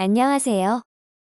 안녕하세요.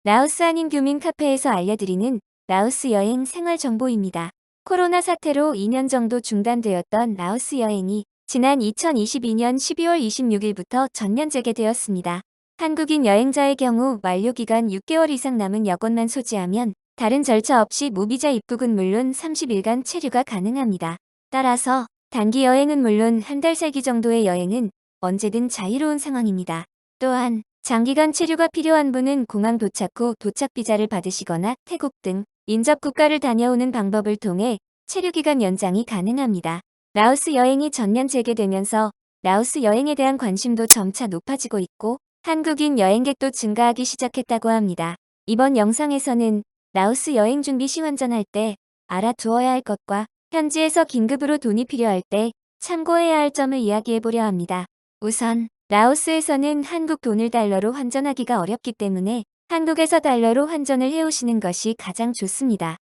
라오스 한인 교민 카페에서 알려드리는 라오스 여행 생활 정보입니다. 코로나 사태로 2년 정도 중단되었던 라오스 여행이 지난 2022년 12월 26일부터 전면 재개되었습니다. 한국인 여행자의 경우 만료 기간 6개월 이상 남은 여권만 소지하면 다른 절차 없이 무비자 입국은 물론 30일간 체류가 가능합니다. 따라서 단기 여행은 물론 한 달 살기 정도의 여행은 언제든 자유로운 상황입니다. 또한 장기간 체류가 필요한 분은 공항 도착 후 도착 비자를 받으시거나 태국 등 인접 국가를 다녀오는 방법을 통해 체류 기간 연장이 가능합니다. 라오스 여행이 전면 재개되면서 라오스 여행에 대한 관심도 점차 높아지고 있고 한국인 여행객도 증가하기 시작했다고 합니다. 이번 영상에서는 라오스 여행 준비 시 환전할 때 알아두어야 할 것과 현지에서 긴급으로 돈이 필요할 때 참고해야 할 점을 이야기해 보려 합니다. 우선 라오스에서는 한국 돈을 달러로 환전하기가 어렵기 때문에 한국에서 달러로 환전을 해오시는 것이 가장 좋습니다.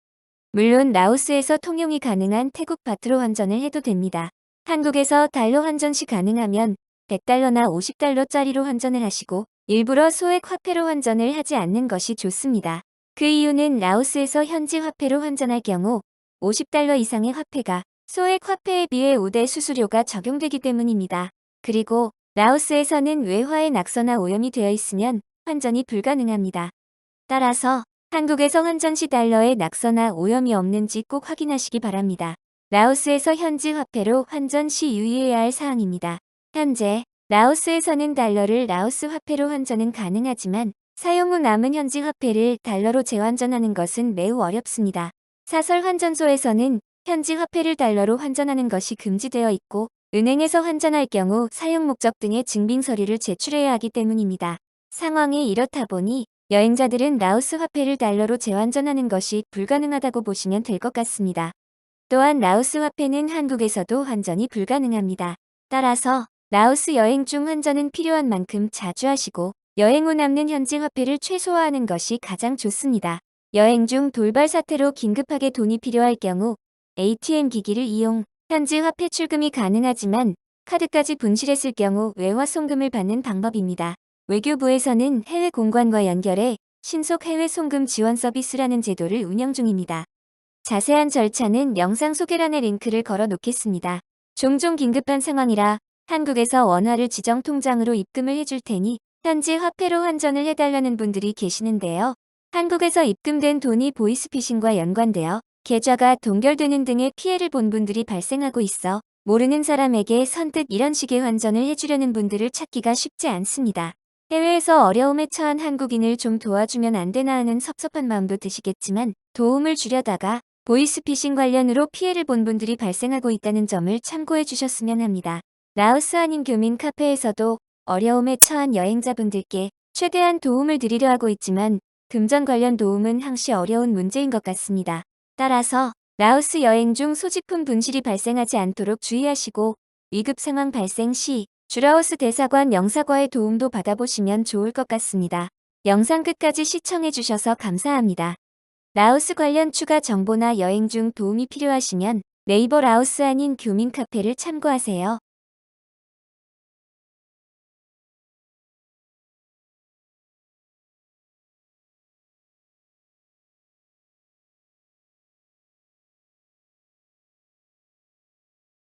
물론 라오스에서 통용이 가능한 태국 바트로 환전을 해도 됩니다. 한국에서 달러 환전 시 가능하면 100달러나 50달러짜리로 환전을 하시고 일부러 소액 화폐로 환전을 하지 않는 것이 좋습니다. 그 이유는 라오스에서 현지 화폐로 환전할 경우 50달러 이상의 화폐가 소액 화폐에 비해 우대 수수료가 적용되기 때문입니다. 그리고 라오스에서는 외화의 낙서나 오염이 되어 있으면 환전이 불가능합니다. 따라서 한국에서 환전 시 달러에 낙서나 오염이 없는지 꼭 확인하시기 바랍니다. 라오스에서 현지 화폐로 환전 시 유의해야 할 사항입니다. 현재 라오스에서는 달러를 라오스 화폐로 환전은 가능하지만 사용 후 남은 현지 화폐를 달러로 재환전하는 것은 매우 어렵습니다. 사설 환전소에서는 현지 화폐를 달러로 환전하는 것이 금지되어 있고 은행에서 환전할 경우 사용 목적 등의 증빙 서류를 제출해야 하기 때문입니다. 상황이 이렇다 보니 여행자들은 라오스 화폐를 달러로 재환전하는 것이 불가능하다고 보시면 될 것 같습니다. 또한 라오스 화폐는 한국에서도 환전이 불가능합니다. 따라서 라오스 여행 중 환전은 필요한 만큼 자주 하시고 여행 후 남는 현지 화폐를 최소화하는 것이 가장 좋습니다. 여행 중 돌발 사태로 긴급하게 돈이 필요할 경우 ATM 기기를 이용 현지 화폐 출금이 가능하지만 카드까지 분실했을 경우 외화 송금을 받는 방법입니다. 외교부에서는 해외 공관과 연결해 신속 해외 송금 지원 서비스라는 제도를 운영 중입니다. 자세한 절차는 영상 소개란에 링크를 걸어 놓겠습니다. 종종 긴급한 상황이라 한국에서 원화를 지정 통장으로 입금을 해줄 테니 현지 화폐로 환전을 해달라는 분들이 계시는데요. 한국에서 입금된 돈이 보이스피싱과 연관되어 계좌가 동결되는 등의 피해를 본 분들이 발생하고 있어 모르는 사람에게 선뜻 이런 식의 환전을 해주려는 분들을 찾기가 쉽지 않습니다. 해외에서 어려움에 처한 한국인을 좀 도와주면 안 되나 하는 섭섭한 마음도 드시겠지만 도움을 주려다가 보이스피싱 관련으로 피해를 본 분들이 발생하고 있다는 점을 참고해 주셨으면 합니다. 라오스 한인 교민 카페에서도 어려움에 처한 여행자분들께 최대한 도움을 드리려 하고 있지만 금전 관련 도움은 항시 어려운 문제인 것 같습니다. 따라서 라오스 여행 중 소지품 분실이 발생하지 않도록 주의하시고 위급 상황 발생 시 주라오스 대사관 영사과의 도움도 받아보시면 좋을 것 같습니다. 영상 끝까지 시청해주셔서 감사합니다. 라오스 관련 추가 정보나 여행 중 도움이 필요하시면 네이버 라오스 아닌 교민 카페를 참고하세요.